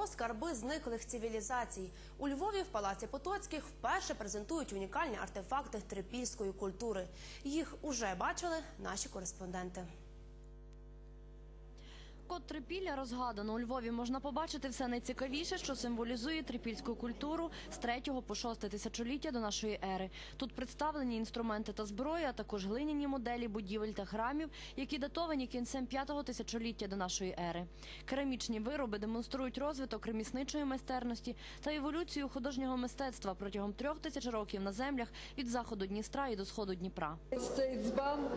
про скарби зниклих цивілізацій. У Львові в палаці Потоцьких вперше презентують унікальні артефакти трипільської культури. Їх уже бачили наші кореспонденти. Код трипілля розгадано. У Львові можна побачити все найцікавіше, що символізує трипільську культуру з 3 по 6 тисячоліття до нашої ери. Тут представлені інструменти та зброя, а також глиняні моделі будівель та храмів, які датовані кінцем 5 тисячоліття до нашої ери. Керамічні вироби демонструють розвиток ремісничої майстерності та еволюцію художнього мистецтва протягом трьох тисяч років на землях від заходу Дністра і до сходу Дніпра. Цей дзбан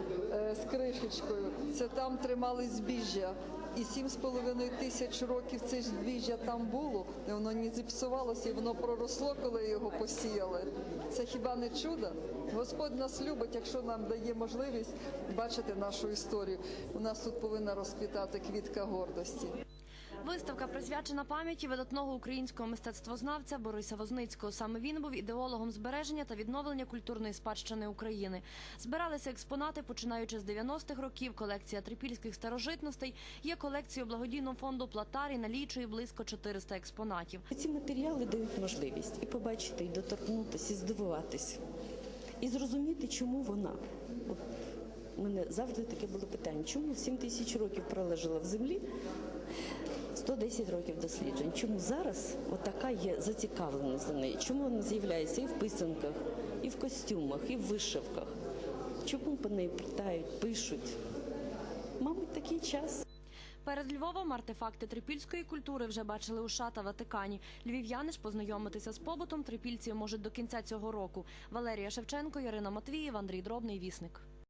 кришечкою, це там тримали збіжжя. І сім з половиною тисяч років це збіжжя там було, і воно не зіпсувалося, і воно проросло, коли його посіяли. Це хіба не чудо? Господь нас любить, якщо нам дає можливість бачити нашу історію. У нас тут повинна розквітати квітка гордості. Виставка присвячена пам'яті видатного українського мистецтвознавця Бориса Возницького. Саме він був ідеологом збереження та відновлення культурної спадщини України. Збиралися експонати, починаючи з 90-х років. Колекція трипільських старожитностей є колекцією благодійного фонду Платар і налічує близько 400 експонатів. Ці матеріали дають можливість і побачити, і доторкнутися, і здивуватися, і зрозуміти, чому вона. Мене завжди таке було питання, чому 7 тисяч років пролежала в землі, 110 років досліджень. Чому зараз отака є зацікавленість за нею? Чому вона з'являється і в писанках, і в костюмах, і в вишивках? Чому по неї питають, пишуть? Мабуть, такий час. Перед Львовом артефакти трипільської культури вже бачили у США Ватикані. Львів'яни ж познайомитися з побутом трипільців можуть до кінця цього року. Валерія Шевченко, Ярина Матвієва, Андрій Дробний, Вісник.